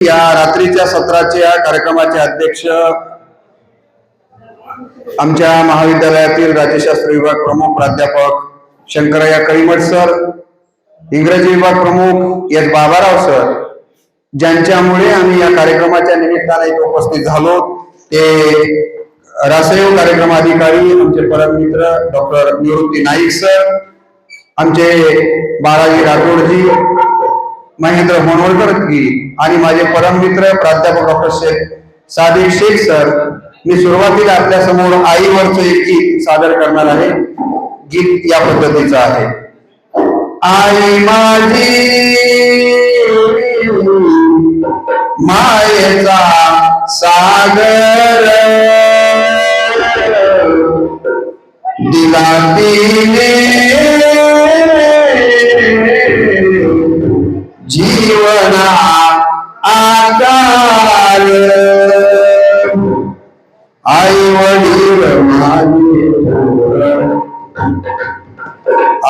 या रात्रीच्या सत्राच्या कार्यक्रमाचे अध्यक्ष आमच्या महाविद्यालयातील राज्यशास्त्र विभाग प्रमुख प्राध्यापक शंकरय्या कळीमठ सर इंग्रजी विभाग प्रमुख एस बाबाराव सर ज्यांच्यामुळे आम्ही या कार्यक्रमाच्या निमित्ताने इथे उपस्थित झालो. ते रासयोग कार्यक्रम अधिकारी आमचे परममित्र डॉक्टर निवृत्ती नाईक सर आमचे बाळाजी राठोडजी महेंद्र होनवळकर की आणि माझे परममित्र प्राध्यापक डॉक्टर शेख सादिक शेख सर मी सुरुवातीला आपल्यासमोर आईवरचं एक गीत सादर करणार आहे. गीत या पद्धतीचं आहे. आई माझी मायेचा सागर दिला तिने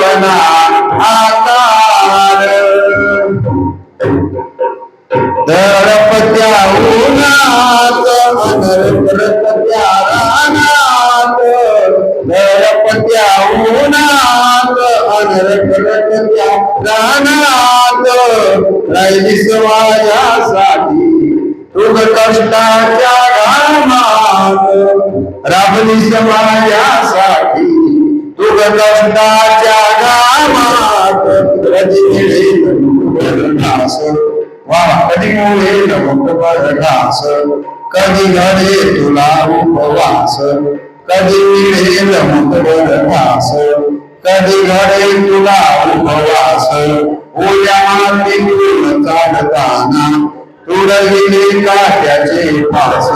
जीवना आकार. दरपत्या उन्हात अनरपत्या रानात दरपत्या उन्हात अनरपत्या रानात राहिली समाजासाठी तुग कष्टाच्या घामात राबली समाजासाठी कधी घास. वा कधी कधी घडे तुला उपवास? कधी मिळेल मोठं घास? कधी घडे तुला उपवास? ओल्या मातीतून चालताना तुडविले काट्याचे पास.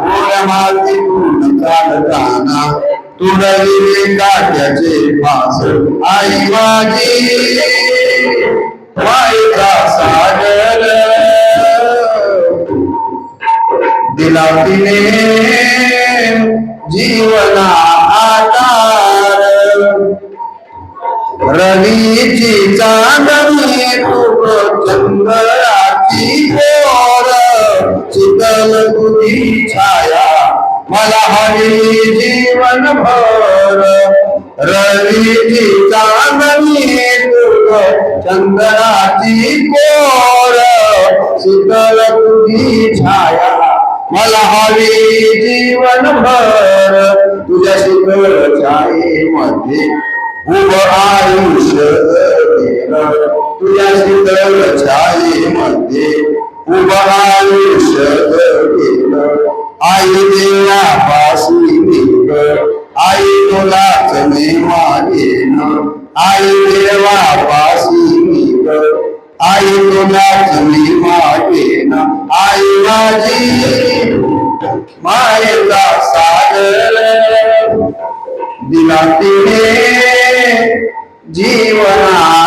ओल्या मातीतून चालताना तुडविले काट्याचे पास आई माझी मायेचा सागर दिला तिने जीवना आकार रवीची चांदणी तुक मला हवी जीवन भर. रवीची चांदणी तुक चंद्राची कोर. शीतल तुझी छाया मला हवी जीवन भर. तुझ्या शीतल छायेमध्ये उभ आयुष्य तुझ्या शीतल छायेमध्ये उभ आयुष्य आई देवा पाशी निघ आई तुलाच मी मागेन. आई देवा पाशी निघ आई तुलाच मी मागेन. आई माझी मायेचा सागर. दिला तिने जीवना